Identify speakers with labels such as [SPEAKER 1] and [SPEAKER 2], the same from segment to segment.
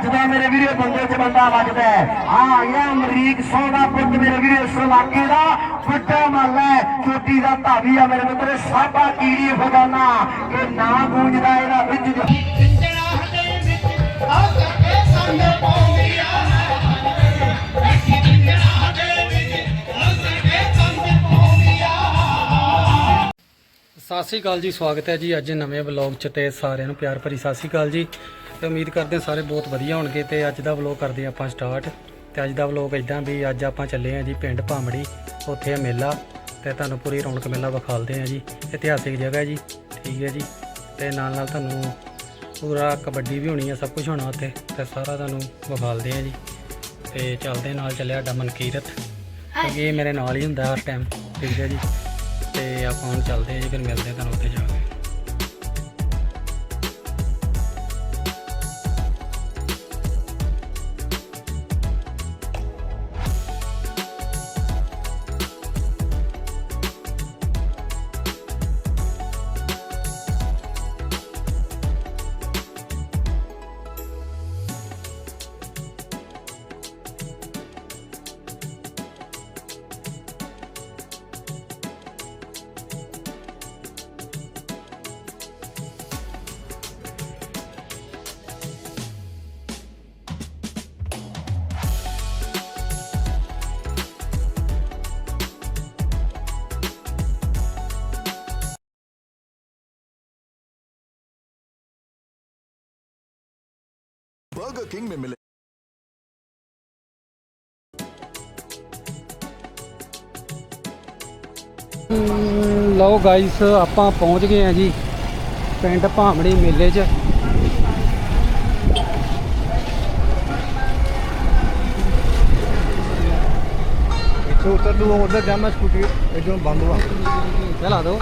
[SPEAKER 1] ਵੱਜਦਾ ਮੇਰੇ ਵੀਰੇ ਬੰਦੇ 'ਚ ਬੰਦਾ ਵੱਜਦਾ ਆ ਗਿਆ ਅਮਰੀਕ ਸੋਹਣਾ ਪੁੱਤ ਮੇਰੇ ਵੀਰੇ, ਇਸ ਦਾ ਵੱਡਾ ਮੱਲ ਹੈ। ਚੋਟੀ ਦਾ ਧਾਵੀ ਆ ਮੇਰੇ ਮਿੱਤਰੇ, ਸਾਬਾ ਕੀੜੀ ਫਗਾਨਾ ਇਹ ਨਾ ਗੂੰਜਦਾ ਇਹਦਾ ਵਿੱਚ ਜੋ
[SPEAKER 2] ਹਦੇ ਵਿੱਚ ਆ ਕਰਕੇ ਸੰਗ ਪਾਉਂਦੀਆਂ ਆ
[SPEAKER 3] ਸਤਿ ਸ੍ਰੀ ਅਕਾਲ ਜੀ, ਸਵਾਗਤ ਹੈ ਜੀ ਅੱਜ ਨਵੇਂ ਵਲੌਗ 'ਚ ਤੇ ਸਾਰਿਆਂ ਨੂੰ ਪਿਆਰ ਭਰੀ ਸਤਿ ਸ੍ਰੀ ਅਕਾਲ ਜੀ। ਤੇ ਉਮੀਦ ਕਰਦੇ ਹਾਂ ਸਾਰੇ ਬਹੁਤ ਵਧੀਆ ਹੋਣਗੇ ਤੇ ਅੱਜ ਦਾ ਵਲੌਗ ਕਰਦੇ ਆਪਾਂ ਸਟਾਰਟ ਤੇ ਅੱਜ ਦਾ ਵਲੌਗ ਇਦਾਂ ਵੀ ਅੱਜ ਆਪਾਂ ਚੱਲੇ ਹਾਂ ਜੀ ਪਿੰਡ ਭਾਮੜੀ, ਉੱਥੇ ਹੈ ਮੇਲਾ ਤੇ ਤੁਹਾਨੂੰ ਪੂਰੀ ਰੌਣਕ ਮੇਲਾ ਵਿਖਾਲਦੇ ਹਾਂ ਜੀ। ਇਤਿਹਾਸਿਕ ਜਗ੍ਹਾ ਜੀ, ਠੀਕ ਹੈ ਜੀ। ਤੇ ਨਾਲ ਨਾਲ ਤੁਹਾਨੂੰ ਪੂਰਾ ਕਬੱਡੀ ਵੀ ਹੋਣੀ ਹੈ, ਸਭ ਕੁਝ ਹੋਣਾ ਉੱਥੇ ਤੇ ਸਾਰਾ ਤੁਹਾਨੂੰ ਵਿਖਾਲਦੇ ਹਾਂ ਜੀ। ਤੇ ਚੱਲਦੇ ਨਾਲ ਚੱਲਿਆ ਸਾਡਾ ਮਨਕੀਰਤ। ਕਿਉਂਕਿ ਇਹ ਮੇਰੇ ਨਾਲ ਹੀ ਹੁੰਦਾ ਹਰ ਟਾਈਮ ਠੀਕ ਹੈ ਜੀ। ਤੇ ਆਪਾਂ ਹੁਣ ਚੱਲਦੇ ਹਾਂ ਜੀ, ਫਿਰ ਮਿਲਦੇ ਹਾਂ ਤੁਹਾਨੂੰ ਉੱਥੇ
[SPEAKER 4] बर्गर किंग में मिले
[SPEAKER 3] ਅਮ, ਲਓ ਗਾਇਸ ਆਪਾਂ ਪਹੁੰਚ ਗਏ ਆ ਜੀ ਪਿੰਡ ਭਾਮੜੀ ਮੇਲੇ 'ਚ
[SPEAKER 4] ਇੱਥੋਂ ਉਤਰ ਲੂ ਉਧਰ ਜਾ ਮੈਂ ਸਕੂਟੀ ਇਧਰੋਂ ਬੰਦ ਵਾ
[SPEAKER 3] ਚਲਾ ਦੋ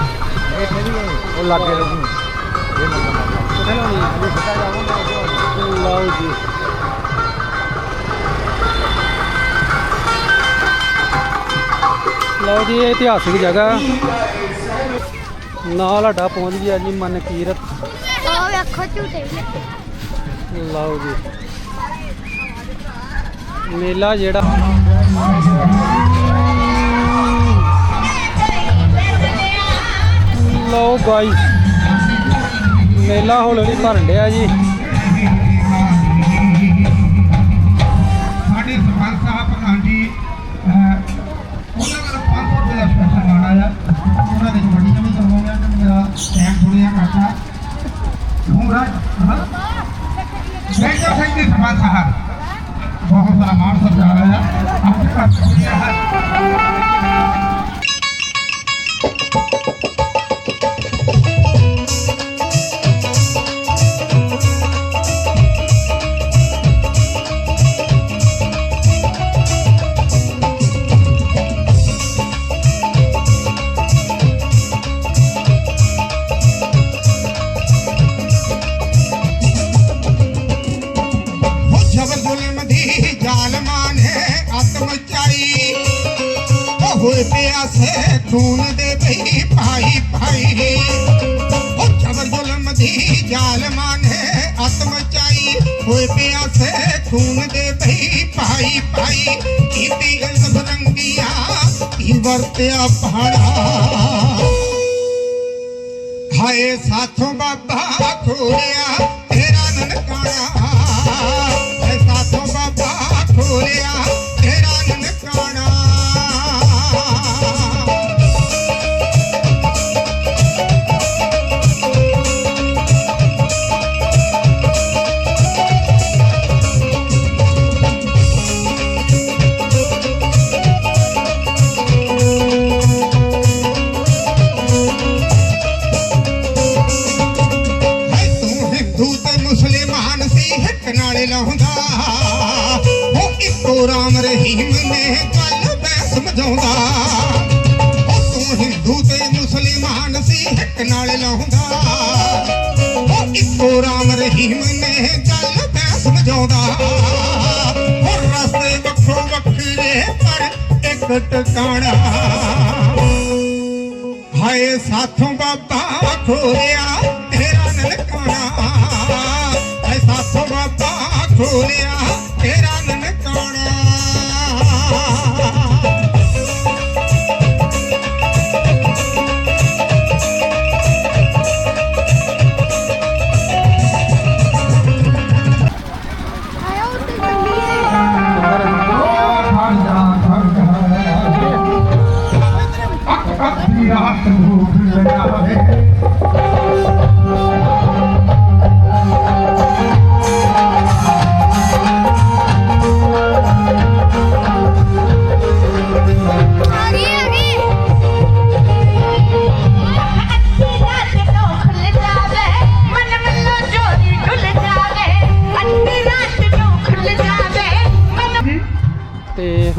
[SPEAKER 4] ਇੱਥੇ ਨਹੀਂ ਉਹ ਲੱਗੇ ਰਹੂ ਇਹ ਨੰਬਰ
[SPEAKER 3] ਚਲੋ ਜੀ
[SPEAKER 4] ਜਾਵਾਂਗੇ
[SPEAKER 3] ਲਓ ਜੀ ਲਓ ਜੀ ਇਹ ਇਤਿਹਾਸਿਕ ਜਗ੍ਹਾ। ਨਾਲ ਸਾਡਾ ਪਹੁੰਚ ਗਿਆ ਜੀ ਮਨਕੀਰਤ।
[SPEAKER 5] ਉਹ ਵੇਖੋ ਝੂਟੇ।
[SPEAKER 3] ਲਓ ਜੀ। ਮੇਲਾ ਜਿਹੜਾ ਲਓ ਗਾਇਸ ਮੇਲਾ ਹੌਲੀ ਹੌਲੀ ਭਰਨ ਡਿਆ ਜੀ।
[SPEAKER 2] ਉਹ ਹੋਏ ਪਿਆਸੇ ਖੂਨ ਦੇ ਬਈ ਭਾਈ ਭਾਈ। ਉਹ ਜਬਰ ਜ਼ੁਲਮ ਦੀ ਜ਼ਾਲਮਾਂ ਨੇ ਅੱਤ ਮਚਾਈ ਹੋਏ ਪਿਆਸੇ ਖੂਨ ਦੇ ਬਈ ਭਾਈ ਭਾਈ। ਕੀਤੀ ਇਲਮ ਰੰਗੀਆਂ ਕੀ ਵਰਤਿਆ ਪਹਾੜਾ ਹਾਏ ਸਾਥੋਂ ਬਾਬਾ ਖੋਲਿਆ ਤੇਰਾ ਨਨਕਾਣਾ। ਹਾਏ ਸਾਥੋਂ ਬਾਬਾ ਖੋਲਿਆ ਟਿਕਾਣਾ ਹਾਏ ਸਾਥੋਂ ਬਾਬਾ ਖੋਇਆ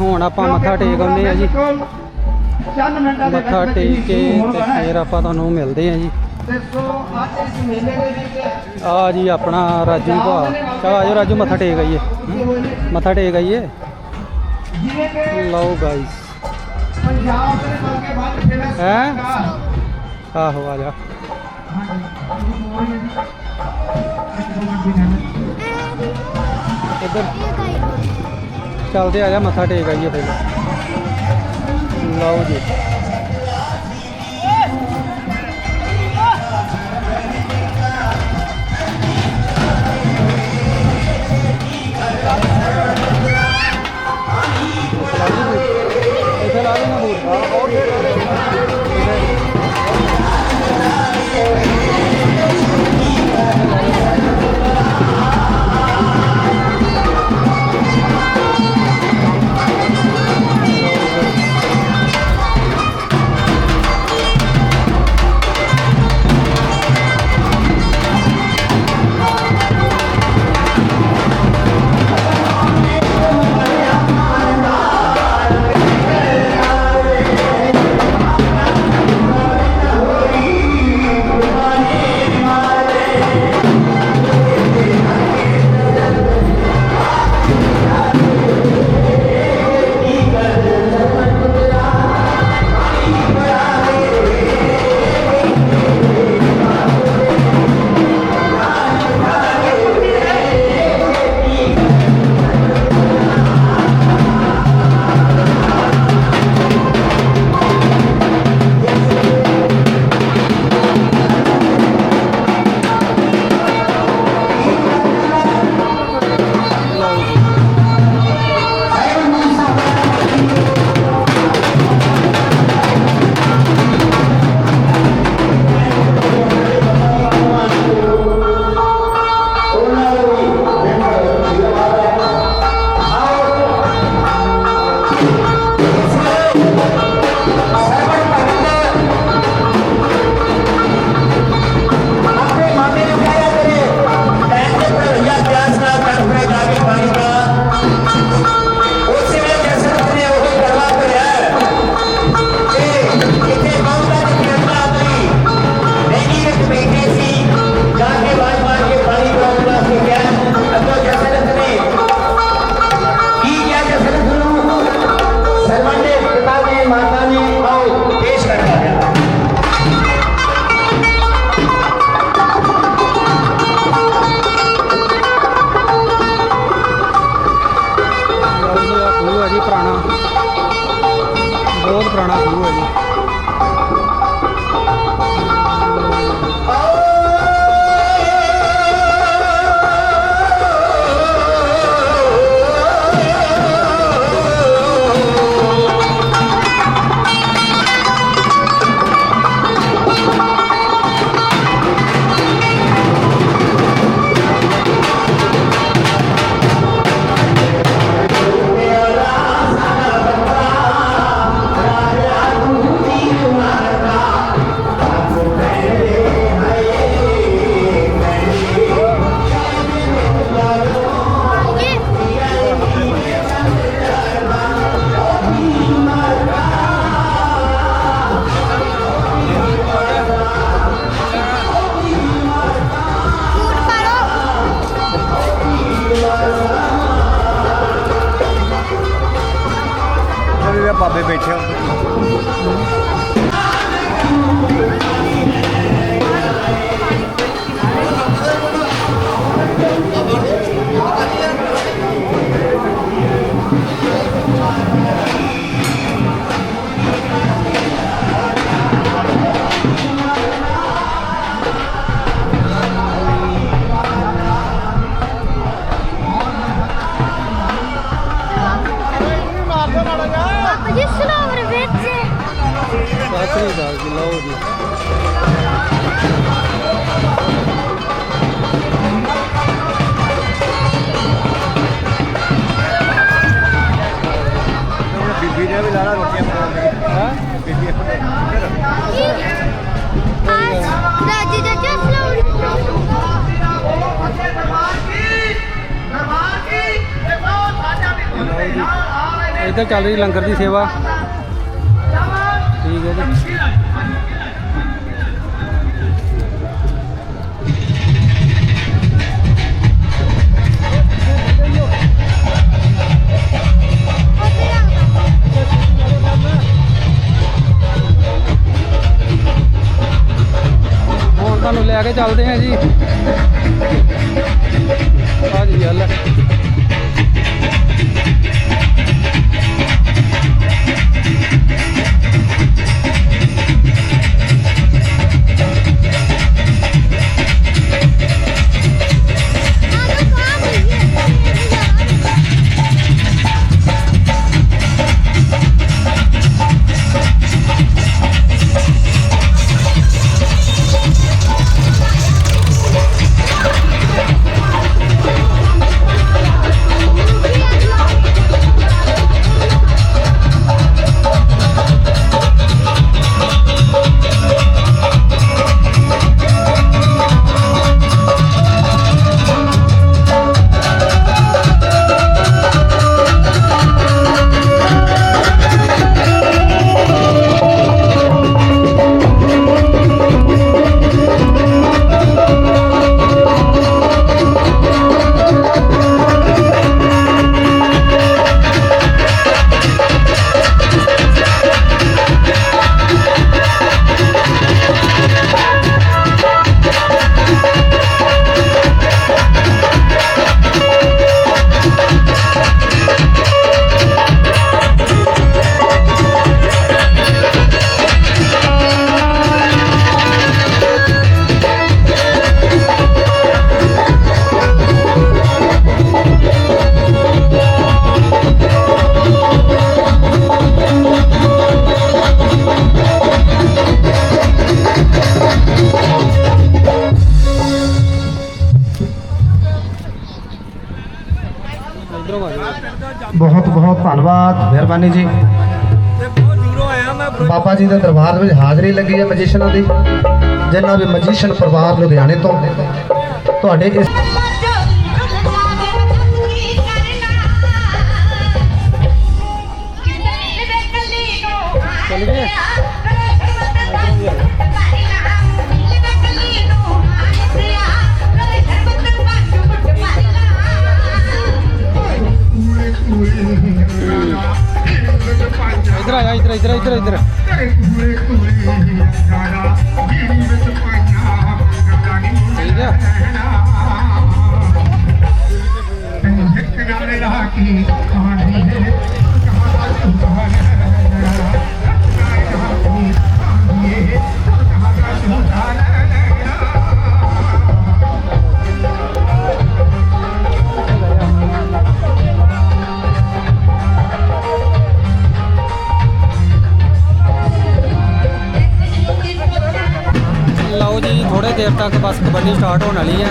[SPEAKER 3] ਹੁਣ ਆਪਾਂ ਮੱਥਾ ਟੇਕ ਆਉਂਦੇ ਆ ਜੀ। ਮੱਥਾ ਟੇਕ ਕੇ ਤੇ। ਫਿਰ ਆਪਾਂ ਤੁਹਾਨੂੰ ਮਿਲਦੇ ਆ ਜੀ। ਆ ਜੀ ਆਪਣਾ ਰਾਜੂ ਭਾ। ਚਲ ਆਜੋ ਰਾਜੂ ਮੱਥਾ ਟੇਕ ਆਈਏ। ਮੱਥਾ ਟੇਕ ਆਈਏ। ਲਓ ਗਾਈਸ
[SPEAKER 4] ਪੰਜਾਬ ਦੇ ਬਲਕੇ ਬਾਅਦ ਫਿਰ
[SPEAKER 3] ਹੈਂ? ਆਹੋ ਆ ਜਾ। ਇੱਧਰ। ਚੱਲਦੇ ਆ ਜਾ ਮੱਥਾ ਟੇਕ ਆਈਏ ਫਿਰ। ਲਓ ਜੀ।
[SPEAKER 4] Amen. ਇੱਧਰ
[SPEAKER 3] ਚੱਲ ਰਹੀ ਲੰਗਰ ਦੀ ਸੇਵਾ। ਠੀਕ ਹੈ ਜੀ। ਹੁਣ ਤੁਹਾਨੂੰ ਲੈ ਕੇ ਚੱਲਦੇ ਹਾਂ ਜੀ। ਆ ਜੀ ਹਲ
[SPEAKER 6] ਬਹੁਤ ਧੰਨਵਾਦ, ਮਿਹਰਬਾਨੀ ਜੀ। ਬਾਬਾ ਜੀ ਦੇ ਦਰਬਾਰ ਵਿੱਚ ਹਾਜ਼ਰੀ ਲੱਗੀ ਹੈ ਮਜੀਸ਼ੀਅਨਾਂ ਦੀ, ਜਿਨ੍ਹਾਂ ਵੀ ਮਜੀਸ਼ੀਅਨ ਪਰਿਵਾਰ ਲੁਧਿਆਣੇ ਤੋਂ। ਤੁਹਾਡੇ ਇਸ
[SPEAKER 3] ਇਧਰ ਆ ਜਾ ਇਧਰ ਤੱਕ ਬਸ ਕਬੱਡੀ ਸਟਾਰਟ ਹੋਣ ਵਾਲੀ ਆ।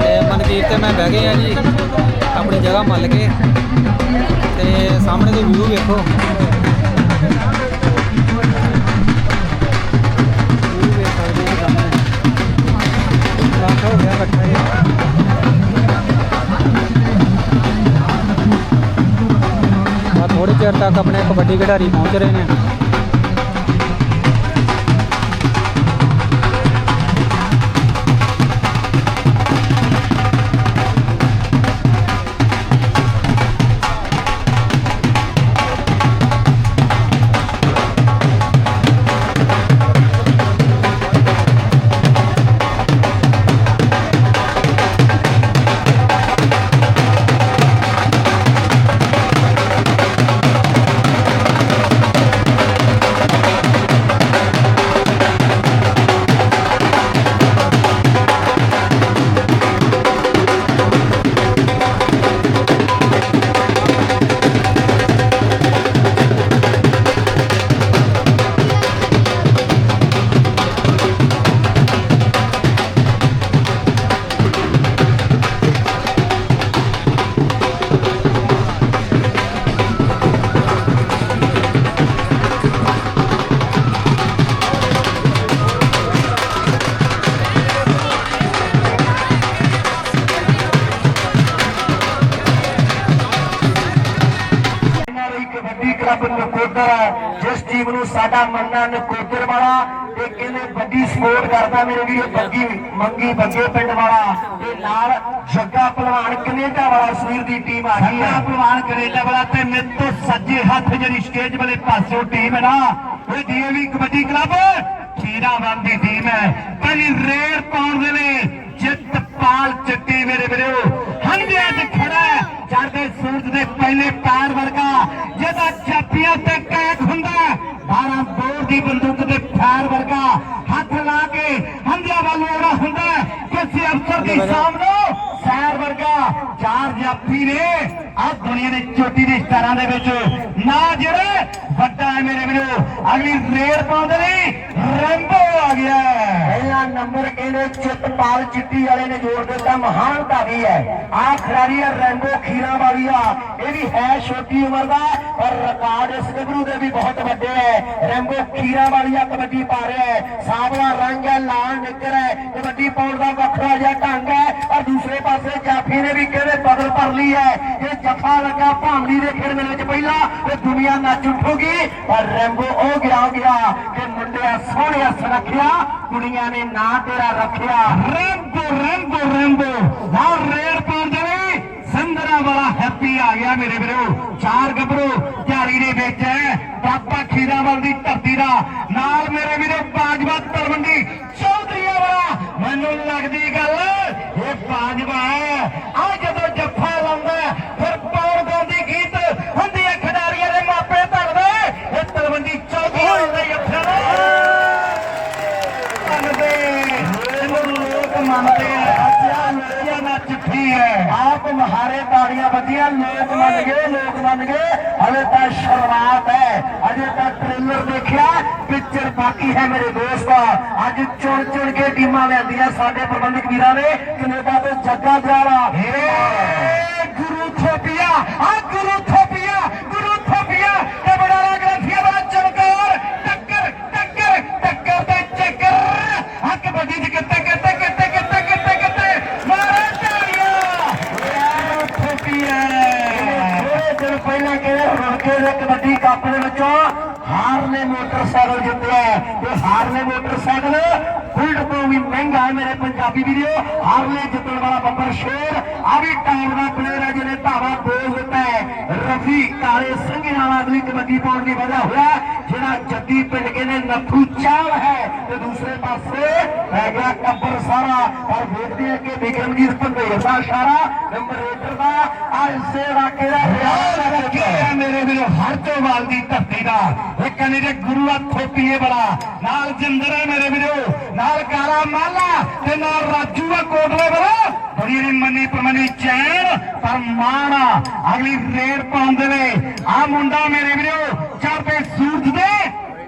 [SPEAKER 3] ਤੇ ਮਨਕੀਰ ਤੇ ਮੈਂ ਬਹਿ ਗਏ ਆ ਜੀ, ਆਪਣੀ ਜਗ੍ਹਾ ਮੱਲ ਕੇ। ਤੇ ਸਾਹਮਣੇ ਦੇ ਵਿਊ ਵੇਖੋ। View ਹੋ ਗਿਆ ਇਕੱਠਾ ਹੀ ਆ ਥੋੜੇ ਚਿਰ ਤੱਕ ਆਪਣੇ ਕਬੱਡੀ ਖਿਡਾਰੀ ਪਹੁੰਚ ਰਹੇ ਨੇ।
[SPEAKER 1] ਕਬੱਡੀ ਕਲੱਬ ਨਕੋਦਰ ਜਿਸ ਟੀਮ ਨੂੰ ਸਾਡਾ ਮੰਨਣਾ ਨਕੋਦਰ ਵਾਲਾ ਤੇ ਕਹਿੰਦੇ ਵੱਡੀ ਸਪੋਰਟ ਕਰਦਾ ਮੇਰੇ ਵੀਰ ਬੱਗੀ ਮੰਗੀ ਬੱਗੇ ਪਿੰਡ ਵਾਲਾ। ਤੇ ਨਾਲ ਜੱਗਾ ਪਹਿਲਵਾਨ ਕੈਨੇਡਾ ਵਾਲਾ ਸਵੀਰ ਦੀ ਟੀਮ ਆ ਗਈ ਹੈ।
[SPEAKER 7] ਪਹਿਲਵਾਨ ਕੈਨੇਡਾ ਵਾਲਾ ਤੇ ਮੇਰੇ ਤੋਂ ਸੱਜੇ ਹੱਥ ਜਿਹੜੀ ਸਟੇਜ ਵਾਲੇ ਪਾਸਿਓਂ ਟੀਮ ਹੈ ਨਾ, ਉਹ ਡੀਏਵੀ ਕਬੱਡੀ ਕਲੱਬ ਖੀਰਾਵੰਦ ਦੀ ਟੀਮ ਹੈ। ਪਹਿਲੀ ਰੇਡ ਪਾਉਣ ਦੇ ਲਈ ਜਿੱਤਪਾਲ ਚੱਟੀ ਮੇਰੇ ਵੀਰੋ ਹੰਡਿਆਂ 'ਚ ਖੜਾ ਹੈ ਚੜ੍ਹਦੇ ਸੂਰਜ ਦੇ ਪਹਿਲੇ ਪੈਰ ਵਰਗਾ ਜਿਹਦਾ ਚਾਪੀਆਂ ਤੇ ਕੈਕ ਹੁੰਦਾ 12 ਬੋਰ ਦੀ ਬੰਦੂਕ ਦੇ ਫੈਰ ਵਰਗਾ ਹੱਥ ਲਾ ਕੇ ਹੰਡਿਆਂ ਵੱਲ ਆਉਣਾ ਹੁੰਦਾ ਹੈ। ਕਿਸੇ ਅਫਸਰ ਦੀ ਸਾਹਮਣੇ ਸੈਰ ਵਰਗਾ ਚਾਰ ਜਾਫੀ ਨੇ ਆ ਦੁਨੀਆ ਦੀ ਚੋਟੀ ਦੇ ਸਟਾਰਾਂ ਦੇ ਵਿੱਚ ਨਾ ਜਿਹੜੇ ਵੱਡਾ ਹੈ ਮੇਰੇ ਵੀਰੋ ਅਗਲੀ ਰੇਡ ਪਾਉਂਦੇ ਨੇ ਰੈਂਬੋ ਆ ਗਿਆ ਹੈ।
[SPEAKER 1] ਪਹਿਲਾ ਨੰਬਰ ਕਹਿੰਦੇ ਚਿੱਤਪਾਲ ਚਿੱਟੀ ਵਾਲੇ ਨੇ ਜੋੜ ਦਿੱਤਾ ਮਹਾਨ ਧਾਵੀ ਹੈ। ਆ ਖਿਡਾਰੀ ਹੈ ਰੈਂਬੋ ਖੀਰਾ ਵਾਲੀ ਇਹ ਵੀ ਹੈ ਛੋਟੀ ਉਮਰ ਦਾ, ਪਰ ਰਿਕਾਰਡ ਇਸ ਗੱਭਰੂ ਦੇ ਵੀ ਬਹੁਤ ਵੱਡੇ ਹੈ। ਰੈਂਬੋ ਖੀਰਾ ਵਾਲੀਆ ਕਬੱਡੀ ਪਾ ਰਿਹਾ ਹੈ। ਸਾਵਲਾ ਰੰਗ ਹੈ, ਲਾਲ ਨਿੱਕਰ ਹੈ। ਕਬੱਡੀ ਪਾਉਣ ਦਾ ਵੱਖਰਾ ਜਿਹਾ ਢੰਗ ਹੈ ਔਰ ਦੂਸਰੇ ਪਾਸੇ ਜਾਫੀ ਨੇ ਵੀ ਕਿਹੜੇ ਬਦਲ ਭਰ ਲਈ ਹੈ? ਇਹ ਜੱਫਾ ਲੱਗਾ ਭਾਮਲੀ ਦੇ ਖੇਡ ਮੇਲੇ ਵਿੱਚ ਪਹਿਲਾਂ ਤੇ ਦੁਨੀਆ ਨੱਚ ਉੱਠੂਗੀ। ਪਰ ਰੈਂਬੋ ਉਹ ਗਿਆ ਉਹ ਗਿਆ ਕਿ ਮੁੰਡਿਆ ਸੋਹਣਿਆ ਸੁਰੱਖਿਆ ਕੁੜੀਆਂ ਨੇ ਨਾਂ ਤੇਰਾ ਰੱਖਿਆ।
[SPEAKER 7] ਰੈਂਬੋ ਰੈਂਬੋ ਰੈਂਬੋ ਆ ਰੇਡ ਪਾਉਂਦੇ ਨੇ ਸੰਦਰਾ ਵਾਲਾ ਹੈਪੀ ਆ ਗਿਆ ਮੇਰੇ ਵੀਰੋ। ਚਾਰ ਗੱਭਰੂ ਝਾੜੀ ਦੇ ਵਿੱਚ ਹੈ। ਬਾਪਾ ਖੀਰਾਵਾਲ ਦੀ ਧਰਤੀ ਦਾ ਨਾਲ ਮੇਰੇ ਵੀਰੋ ਬਾਜਵਾ ਤਲਵੰਡੀ ਚੌਧਰੀਆ ਵਾਲਾ ਮੈਨੂੰ ਲੱਗਦੀ ਗੱਲ ਇਹ ਬਾਜਵਾ ਹੈ ਆ ਜਦੋਂ ਜੱਫਾ ਲਾਉਂਦਾ ਹੈ, ਫਿਰ ਪੌੜ ਗਾਉਂਦੀ ਗੀਤ ਹੁੰਦੀ ਹੈ ਖਿਡਾਰੀਆਂ ਦੇ ਮਾਪੇ ਧੜਦੇ ਇਹ ਤਲਵੰਡੀ ਚੌਧਰੀਆ ਦੇ ਅੱਖਾਂ ਮੰਨਦੇ ਇਹਨੂੰ ਲੋਕ ਮੰਨਦੇ ਆ ਅੱਛਾ ਲੋਕਾਂ ਦਾ ਚਿੱਠੀ ਹੈ
[SPEAKER 1] ਆਪ ਮਹਾਰੇ ਤਾੜੀਆਂ ਵੱਜੀਆਂ ਲੋਕ ਮੰਨ ਗਏ, ਲੋਕ ਮੰਨ ਗਏ। ਹਲੇ ਤਾਂ ਸ਼ੁਰੂਆਤ ਹੈ। ਅਜੇ ਤਾਂ ਟ੍ਰੇਲਰ ਦੇਖਿਆ ਪਿਕਚਰ ਬਾਕੀ ਹੈ ਮੇਰੇ ਦੋਸਤ ਅੱਜ ਚੁਣ ਚੁਣ ਕੇ ਟੀਮਾਂ ਲਿਆਂਦੀਆਂ ਸਾਡੇ ਪ੍ਰਬੰਧਕ ਵੀਰਾਂ ਨੇ, ਕੈਨੇਡਾ ਤੋਂ ਜੱਗਾ ਦਿਆਲਾ
[SPEAKER 7] ਏ ਗੁਰੂ
[SPEAKER 1] ਕੱਪ ਦੇ ਵਿੱਚੋਂ ਹਾਰਲੇ ਮੋਟਰਸਾਈਕਲ ਜਿੱਤਿਆ। ਤੇ ਹਾਰਲੇ ਮੋਟਰਸਾਈਕਲ ਬੁਲਟ ਤੋਂ ਵੀ ਮਹਿੰਗਾ ਹੈ ਮੇਰੇ ਪੰਜਾਬੀ ਵੀਰੋ। ਹਾਰਲੇ ਜਿੱਤਣ ਵਾਲਾ ਬੱਬਰ ਸ਼ੇਰ। ਆ ਵੀ ਟਾਈਮ ਦਾ ਪਲੇਅਰ ਹੈ ਜਿਹਨੇ ਧਾਵਾ ਬੋਲ ਦਿੱਤਾ ਹੈ। ਰਫੀ ਕਾਲੇ ਸਿੰਘੇ ਨਾਲ ਅਗਲੀ ਕਬੱਡੀ ਪਾਉਣ ਦੀ ਵਜ੍ਹਾ ਹੋਇਆ, ਜਿਹੜਾ ਜੱਦੀ ਪਿੰਡ ਕਹਿੰਦੇ ਨੱਥੂ ਚਾਲ ਹੈ। ਤੇ ਦੂਸਰੇ ਪਾਸੇ ਪੈ ਗਿਆ ਕੱਬਰ ਸਾਰਾ ਔਰ ਵੇਖਦੇ ਹਾਂ ਕਿ ਵਿਕਰਮਜੀਤ ਭੰਦੇਰ ਦਾ ਇਸ਼ਾਰਾ ਨੰਬਰੇਟਰ ਦਾ ਆ ਇਸੇ ਇਲਾਕੇ ਦਾ ਰਿਆਜ਼
[SPEAKER 7] ਲੱਗੇ ਆ ਮੇਰੇ ਵੀਰੋ ਹਰਜੋਵਾਲ ਦੀ ਧਰਤੀ ਦਾ ਇਹ ਕਹਿੰਦੇ ਜੇ ਗੁਰੂ ਆ ਥੋਪੀਏ ਬੜਾ ਨਾਲ ਜਿੰਦਰ ਹੈ ਮੇਰੇ ਵੀਰੋ ਨਾਲ ਕਾਲਾ ਮਾਲਾ ਤੇ ਨਾਲ ਰਾਜੂ ਆ ਕੋਟਲੇ ਬੜਾ। ਬੜੀ ਨੀ ਮੰਨੀ ਪਰਮਨੀ ਚੈਨ ਪਰ ਮਾਣਾ ਅਗਲੀ ਰੇਡ ਪਾਉਂਦੇ ਨੇ। ਆ ਮੁੰਡਾ ਮੇਰੇ ਵੀਰੋ ਚੜ੍ਹਦੇ ਸੂਰਜ ਦੇ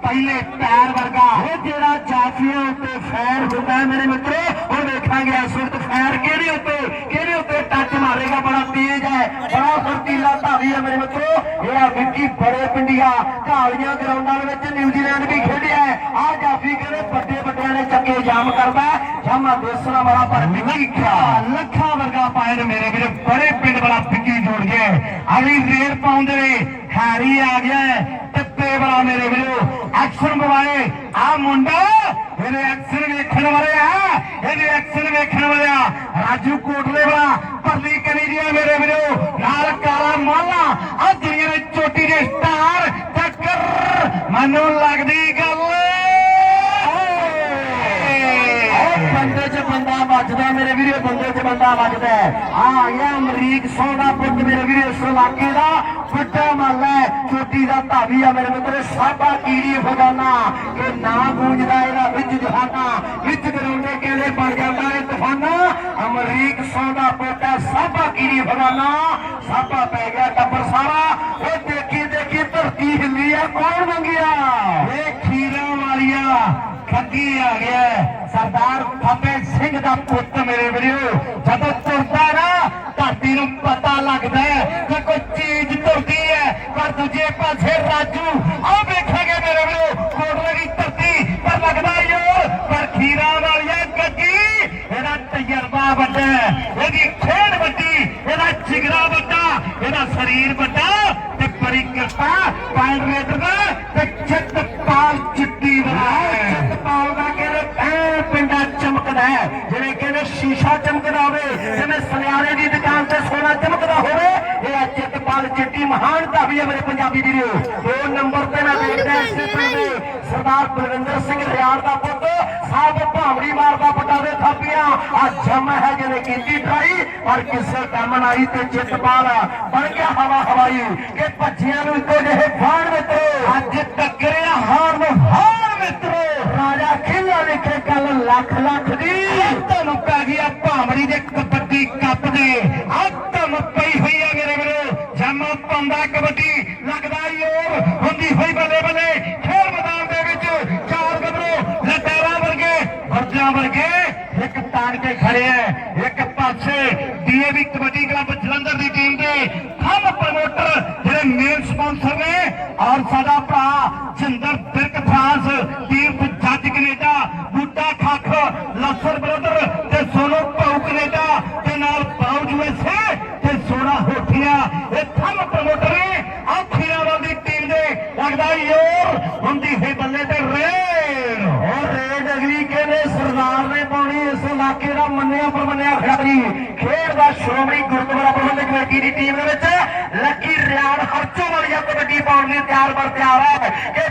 [SPEAKER 7] ਪਹਿਲੇ ਪੈਰ ਵਰਗਾ।
[SPEAKER 1] ਇਹ ਜਿਹੜਾ ਜਾਫੀਆਂ ਉੱਤੇ ਫੈਰ ਹੁੰਦਾ ਮੇਰੇ ਮਿੱਤਰੋ ਉਹ ਵੇਖਾਂਗੇ ਇਸ ਵਕਤ ਫੈਰ ਕਿਹਦੇ ਉੱਤੇ ਕਿਹਦੇ ਉੱਤੇ ਟੱਚ ਮਾਰੇਗਾ ਬੜਾ ਤੇਜ਼ ਹੈ ਬੜਾ ਫੁਰਤੀਲਾ ਧਾਵੀ ਹੈ ਮੇਰੇ ਮਿੱਤਰੋ। ਜਿਹੜਾ ਵਿੱਕੀ ਬੜੇ ਪਿੰਡੀਆਂ ਘਾਲੀਆਂ ਗਰਾਊਂਡਾਂ ਦੇ ਵਿੱਚ ਨਿਊਜ਼ੀਲੈਂਡ ਵੀ ਖੇਡਿਆ ਹੈ। ਆ ਜਾਫੀ ਕਹਿੰਦੇ ਵੱਡੇ ਵੱਡਿਆਂ ਨੇ ਚੱਕੇ ਜਾਮ ਕਰਦਾ ਹੈ। ਜਾਮਾ ਦੇਸਣਾ ਵਾਲਾ ਪਰ ਵਿੱਕੀ ਕਿਆ
[SPEAKER 7] ਲੱਖਾਂ ਵਰਗਾ ਪਾਏ ਨੇ ਮੇਰੇ ਵੀਰੇ ਬੜੇ ਪਿੰਡ ਵਾਲਾ ਪਿੱਕੀ ਜੋੜ ਗਿਆ ਅਗਲੀ ਰੇਡ ਪਾਉਂਦੇ ਨੇ ਹੈਰੀ ਆ ਗਿਆ ਹੈ, ਟੱਪੇ ਵਾਲਾ ਮੇਰੇ ਵੀਰੋ ਐਕਸ਼ਨ ਬਵਾਏ ਆ ਮੁੰਡਾ ਇਹਦੇ ਐਕਸ਼ਨ ਵੇਖਣ ਵਾਲੇ ਆ ਇਹਦੇ ਐਕਸ਼ਨ ਵੇਖਣ ਵਾਲੇ ਆ ਰਾਜੂ ਕੋਟਲੇ ਵਾਲਾ ਪਰਲੀ ਕੈਨੇਡੀਆ ਮੇਰੇ ਵੀਰੋ ਨਾਲ ਕਾਲਾ ਮਾਲਾ। ਆ ਦੁਨੀਆ ਦੇ ਚੋਟੀ ਦੇ ਸਟਾਰ ਟੱਕਰ ਮੈਨੂੰ ਲੱਗਦੀ ਗੱਲ
[SPEAKER 1] ਬੰਦਾ ਵੱਜਦਾ ਮੇਰੇ ਵੀਰੇ, ਬੰਦੇ 'ਚ ਬੰਦਾ ਵੱਜਦਾ ਆ ਆ ਗਿਆ ਅਮਰੀਕ ਸੋਨਾ ਪੁੱਤ, ਮੇਰੇ ਵੀਰੇ, ਇਸ ਦਾ ਵੱਡਾ ਮੱਲ ਹੈ। ਚੋਟੀ ਦਾ ਧਾਵੀ ਆ, ਮੇਰੇ ਮਿੱਤਰੇ, ਸਾਬਾ ਕੀੜੀ ਫਗਾਨਾ ਕਿ ਨਾ ਗੂੰਜਦਾ, ਇਹਦਾ ਵਿੱਚ ਜਹਾਨਾ, ਵਿੱਚ ਗਰਾਉਂਡੇ ਕਹਿੰਦੇ ਬਣ ਜਾਂਦਾ ਇਹ ਤੂਫਾਨਾ। ਅਮਰੀਕ ਸੋਨਾ ਪੁੱਤ ਹੈ, ਸਾਬਾ ਕੀੜੀ ਫਗਾਨਾ ਸਾਬਾ ਪੈ ਗਿਆ ਟੱਬਰ ਸਾਰਾ। ਉਹ ਦੇਖੀ ਦੇਖੀ, ਧਰਤੀ ਹਿੱਲੀ ਆ, ਕੌਣ ਮੰਗਿਆ?
[SPEAKER 7] ਇਹ ਖੀਰਾਂ ਵਾਲੀਆ। ਖੱਗੀ ਆ ਗਿਆ ਸਰਦਾਰ ਫਤਿਹ ਸਿੰਘ ਦਾ ਪੁੱਤ ਮੇਰੇ ਵੀਰੋ, ਜਦੋਂ ਤੁਰਦਾ ਨਾ, ਧਰਤੀ ਨੂੰ ਪਤਾ ਲੱਗਦਾ ਕਿ ਕੋਈ ਚੀਜ਼ ਤੁਰਦੀ ਹੈ। ਪਰ ਦੂਜੇ ਪਾਸੇ ਰਾਜੂ ਆ ਵੇਖਾਂਗੇ ਮੇਰੇ ਵੀਰੋ ਕੋਟਲੇ ਦੀ ਧਰਤੀ, ਪਰ ਲੱਗਦਾ ਯਾਰ ਪਰ ਖੀਰਾਂ ਵਾਲੀਆ ਗੱਗੀ, ਇਹਦਾ ਤਜਰਬਾ ਵੱਡਾ ਇਹਦੀ ਖੇਡ ਵੱਡੀ, ਇਹਦਾ ਜਿਗਰਾ ਵੱਡਾ, ਇਹਦਾ ਸਰੀਰ ਵੱਡਾ, ਤੇ ਬੜੀ ਪਾਪਾ ਪਾਇਲ ਰੇਡਰ ਦਾ, ਤੇ ਚਿੱਤਪਾਲ ਪਾਲ ਦਾ
[SPEAKER 1] ਚਿੱਤਪਾਲ ਦਾ ਕਹਿੰਦੇ ਐ ਪਿੰਡਾ ਚਮਕਦਾ ਹੈ ਜਿਵੇਂ ਕਹਿੰਦੇ ਸ਼ੀਸ਼ਾ ਚਮਕਦਾ ਹੋਵੇ ਜਿਵੇਂ ਸੁਨਿਆਰੇ ਦੀ ਦੁਕਾਨ ਤੇ ਸੋਨਾ ਚਮਕਦਾ ਹੋਵੇ ਇਹ ਆ ਚਿੱਤਪਾਲ ਚਿੱਟੀ ਮਹਾਨ ਧਾਵੀ ਹੈ ਮੇਰੇ ਪੰਜਾਬੀ ਵੀਰੋ। ਦੋ ਨੰਬਰ ਤੇ ਮੈਂ ਦੇਖਦਾ ਇਸੇ ਪਿੰਡ ਸਰਦਾਰ ਬਲਵਿੰਦਰ ਸਿੰਘ ਰਿਆੜ ਦਾ ਪੁੱਤ ਸਾਹਿਬ ਭਾਵੜੀ ਮਾਰਦਾ ਪਟਾ ਦੇ ਥਾਪੀਆਂ। ਆ ਜਮ ਹੈ ਜਿਹਨੇ ਕੀਤੀ ਟਰਾਈ ਔਰ ਕਿਸੇ ਕੰਮ ਨਾ ਆਈ ਤੇ ਚਿੱਤਪਾਲ ਬਣ ਗਿਆ ਹਵਾ ਹਵਾਈ। ਕਿ ਭੱਜੀਆਂ ਨੂੰ ਇੱਕੋ ਜਿਹੇ ਬਾਣ ਮਿੱਤਰੋ।
[SPEAKER 7] ਅੱਜ ਟੱਕਰਿਆ ਹਾਰ ਨੂੰ ਹਾਰ। ਮਿੱਤਰੋ,
[SPEAKER 1] ਰਾਜਾ ਖੇਲਾ ਲਿਖੇ ਕੱਲ ਲੱਖ ਲੱਖ ਦੀ
[SPEAKER 7] ਤੁਹਾਨੂੰ ਪੈ ਗਿਆ ਭਾਮੜੀ ਦੇ ਕਬੱਡੀ ਕੱਪ ਦੇ। ਆਤਮ ਪਈ ਹੋਈ ਹੈ ਮੇਰੇ ਵੀਰੋ, ਜਮਾ ਪੰਦਾ ਕਬੱਡੀ। ਲੱਗਦਾ ਈ ਹੁੰਦੀ ਹੋਈ ਬੱਲੇ ਬੱਲੇ। ਖੇਡ ਮੈਦਾਨ ਦੇ ਵਿੱਚ ਚਾਰ ਗੱਭਰੂ ਲਟਾਰਾਂ ਵਰਗੇ ਵਰਜਾਂ ਵਰਗੇ ਇੱਕ ਤਾਣ ਕੇ ਖੜੇ ਐ ਇੱਕ ਪਾਸੇ ਡੀਏਵੀ ਕਬੱਡੀ ਕਲੱਬ ਜਲੰਧਰ ਦੀ ਟੀਮ ਦੇ ਖੰਮ ਪ੍ਰਮੋਟਰ, ਜਿਹੜੇ ਮੇਨ ਸਪਾਂਸਰ ਨੇ। ਔਰ ਸਾਡਾ ਭਰਾ ਜਿੰਦਰ ਬਿਰਕ ਤੀਰਥ ਜੱਜ ਕੈਨੇਡਾ, ਬੂਟਾ ਖੱਖ, ਲਸਰ ਬ੍ਰਦਰ ਤੇ ਸੋਨੂ ਭਾਊ ਕੈਨੇਡਾ ਤੇ ਨਾਲ ਬਾਉ ਯੂਐਸਏ ਤੇ ਸੋਨਾ ਹੋਠੀਆ। ਇਹ ਥੰਮ ਪ੍ਰਮੋਟਰ ਨੇ ਆਖੀਰਾਵਾਲ ਦੀ ਟੀਮ ਦੇ ਲੱਗਦਾ ਯੋਰ ਹੁੰਦੀ ਹੈ ਬੱਲੇ ਤੇ ਰੇਡ।
[SPEAKER 1] ਔਰ ਰੇਡ ਅਗਲੀ ਕਹਿੰਦੇ ਸਰਦਾਰ ਨੇ ਪਾਉਣੀ, ਇਸ ਇਲਾਕੇ ਦਾ ਮੰਨਿਆ ਪਰਮੰਨਿਆ ਖਿਡਾਰੀ। ਖੇਡ ਦਾ ਸ਼੍ਰੋਮਣੀ ਗੁਰਦੁਆਰਾ ਪ੍ਰਬੰਧਕ ਕਮੇਟੀ ਦੀ ਟੀਮ ਦੇ ਵਿੱਚ ਲੱਕੀ ਰਿਆੜ ਹਰਚੋ ਵਾਲੀਆ ਕਬੱਡੀ ਪਾਉਣ ਲਈ ਤਿਆਰ ਬਰ ਤਿਆਰ ਹੈ ਕਿ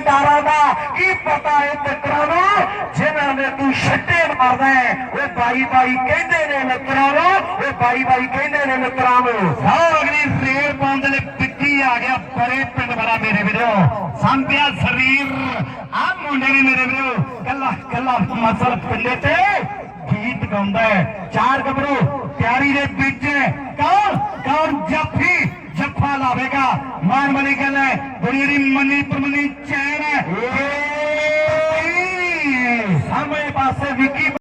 [SPEAKER 1] ਬਾਜਾਂ ਦਾ? ਕੀ ਪਤਾ ਇਹ ਮਿੱਤਰਾਂ ਨੂੰ ਜਿਨ੍ਹਾਂ ਨੇ ਤੂੰ ਛੱਟੇ ਮਾਰਦਾ ਹੈ, ਉਹ ਬਾਈ ਬਾਈ ਕਹਿੰਦੇ ਨੇ ਮਿੱਤਰਾਂ ਨੂੰ, ਉਹ ਬਾਈ ਬਾਈ ਕਹਿੰਦੇ ਨੇ ਮਿੱਤਰਾਂ ਨੂੰ।
[SPEAKER 7] ਆਹ ਅਗਲੀ ਰੇਡ ਪਾਉਣ ਦੇ ਲਈ ਪਿੱਟੀ ਆ ਗਿਆ ਪਰੇ ਪਿੰਡ ਵਾਲਾ ਮੇਰੇ ਵੀਰੋ। ਸੰਭਿਆ ਸਰੀਰ। ਆ ਮੁੰਡੇ ਨੇ ਮੇਰੇ ਵੀਰੋ, ਕੱਲਾ ਕੱਲਾ ਮਸਲ ਪਿੰਡੇ ਤੇ ਗੀਤ ਗਾਉਂਦਾ ਹੈ। ਚਾਰ ਗੱਭਰੂ, ਤਿਆਰੀ ਦੇ ਵਿੱਚ ਕੌਣ? ਕੌਣ? ਜੱਫੀ। ਜੱਫਾ ਲਾਵੇਗਾ। ਮਾਨ ਵਾਲੀ ਗੱਲ ਹੈ ਦੁਨੀਆ ਦੀ ਮੰਨੀ ਪਰਮਨੀ ਚੈਨ ਹੈ। ਸਾਹਮਣੇ ਪਾਸੇ ਵਿੱਕੀ